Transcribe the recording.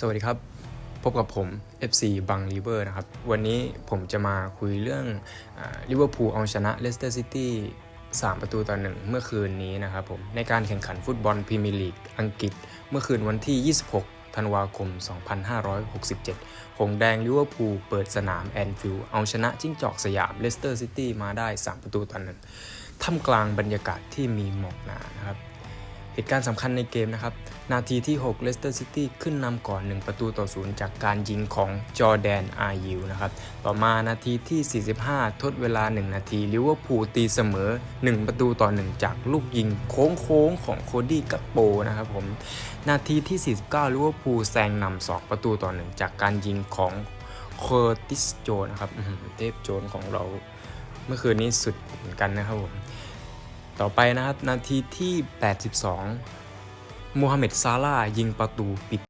สวัสดีครับ พบกับผม FC บังลิเวอร์นะครับ วันนี้ผมจะมาคุยเรื่องลิเวอร์พูลเอาชนะเลสเตอร์ซิตี้3ประตูต่อหนึ่งเมื่อคืนนี้นะครับผม ในการแข่งขันฟุตบอลพรีเมียร์ลีกอังกฤษ เมื่อคืนวันที่ 26 ธันวาคม 2567 หงแดงลิเวอร์พูลเปิดสนามแอนฟิลด์เอาชนะจิ้งจอกสยามเลสเตอร์ซิตี้มาได้ 3 ประตูต่อหนึ่งท่ามกลางบรรยากาศที่มีหมอกหนานะครับ เหตุการณ์สำคัญในเกมนะครับ นาทีที่6เลสเตอร์ซิตี้ขึ้นนำก่อน 1 ประตูต่อศูนย์จากการยิงของจอแดนอายิวนะครับ ต่อมานาทีที่ 45 ทดเวลา 1 นาทีลิเวอร์พูลตีเสมอ 1 ประตูต่อ 1 จากลูกยิงโค้งๆของโคดี้กัปโปนะครับผม นาทีที่ 49ลิเวอร์พูลแซงนำ2ประตูต่อ 1 จากการยิงของเคอร์ติสโจนนะครับเทพโจนของเรา เมื่อคืนนี้สุดเหมือนกันนะครับผม ต่อไปนะครับ นาทีที่ 82 มูฮัมเหม็ดซาลาห์ยิงประตูปิด